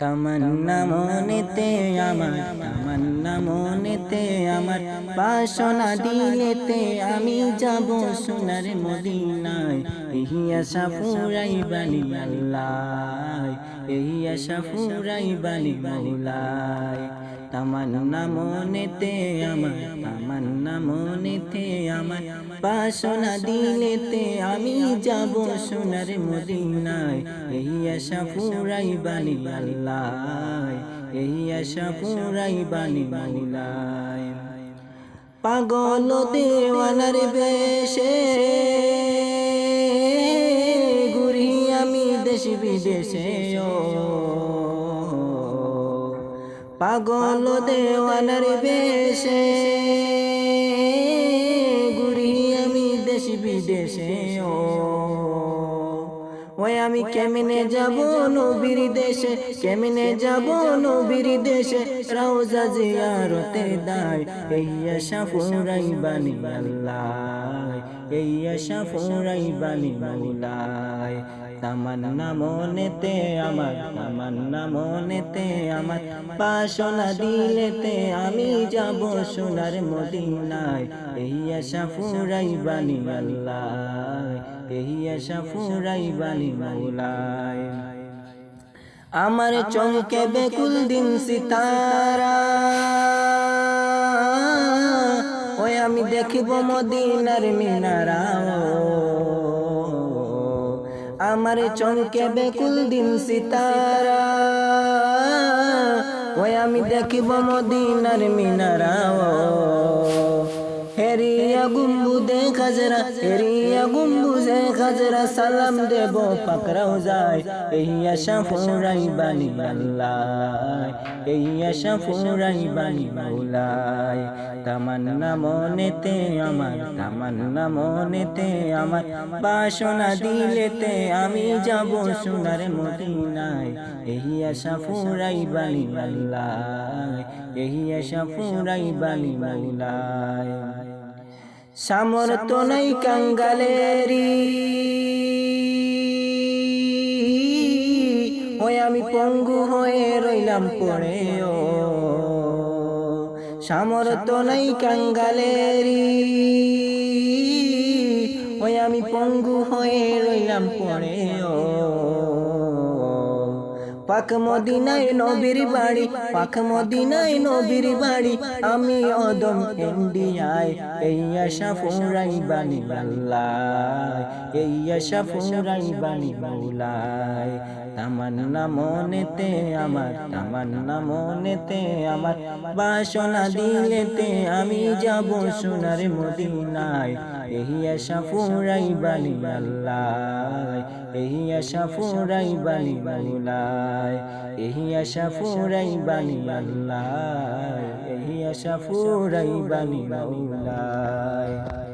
তামান্না মনেতে আমার মনেতে আমার বাসনা দিলেতে আমি যাব সোনার মদিনায়। এই আশা ফুরাই বানি আল্লাহ, এই আশা ফুরাই বানি মৌলায় তামান্না মনেতে আমার তামান্না মনেতে আমার বাসনা দিলেতে আমি যাব সোনার মদিনায়। এই আশা ফুরাই বানি আল্লাহ এই আশা পুরাই বানি মাওলায় পাগল দেওয়ানার বেশে ঘুরি আমি দেশ বিদেশে পাগল দেওয়ানার বেশে ওই আমি কেমনে যাব নবীর দেশে? কেমনে যাব নবীর দেশে? রওজা জিয়ারতে দায় এই আশা ফুরাই বানি আল্লাহ, এই আশা ফুরাই বানি মাওলায় তামান্না মনেতে আমার, তামান্না মনেতে আমার। বাসনা দিলেতে আমি যাব সোনার মদিনায়, এই আশা ফুরাই বানি আল্লাহ। এই আশা ফুরাই বানি আমার চমকে বেকুল দিন সিতারা। ওই আমি দেখিব মদিনার মিনারা। আমার চমকে বেকুল দিন সিতারা। ওই আমি দেখিব মদিনার মিনারা। গুম্বুদে খাজরা হেরিয়া গুম্বুজে খাজরা, সালাম দেব পাকরাও যায় এই আশা ফুরাই বানি আল্লাহ এই আশা ফুরাই বানি মাওলায় তামান্না মনেতে আমার, তামান্না মনেতে আমার, বাসনা দিলেতে আমি যাব সোনার মদিনায়। এই আশা ফুরাই বানি আল্লাহ এই আশা ফুরাই বানি মাওলায় সামর্থ নাই কাঙ্গালেরি। ওই আমি পঙ্গু হয়ে রইলাম পড়ে ও সামর্থ নাই কাঙ্গালেরি। ওই আমি পঙ্গু হয়ে রইলাম পড়ে ও পাক মদিনায় নবীর বাড়ি, পাক মদিনায় নবীর বাড়ি। আমি অদম ইন্ডিয়ায়, এই আশা ফুরাই বাণী আল্লাহ এই আশা ফুরাই বানি মাওলায় তামান্না মনেতে আমার, তামান্না মনেতে আমার। বাসনা দিলেতে আমি যাব সোনার মদিনায়। এই আশা ফুরাই বাণী আল্লাহ এই আশা ফুরাই বানি মাওলায় এই আশা ফুরাই বানি আল্লাহ এই আশা ফুরাই বানি মাওলায়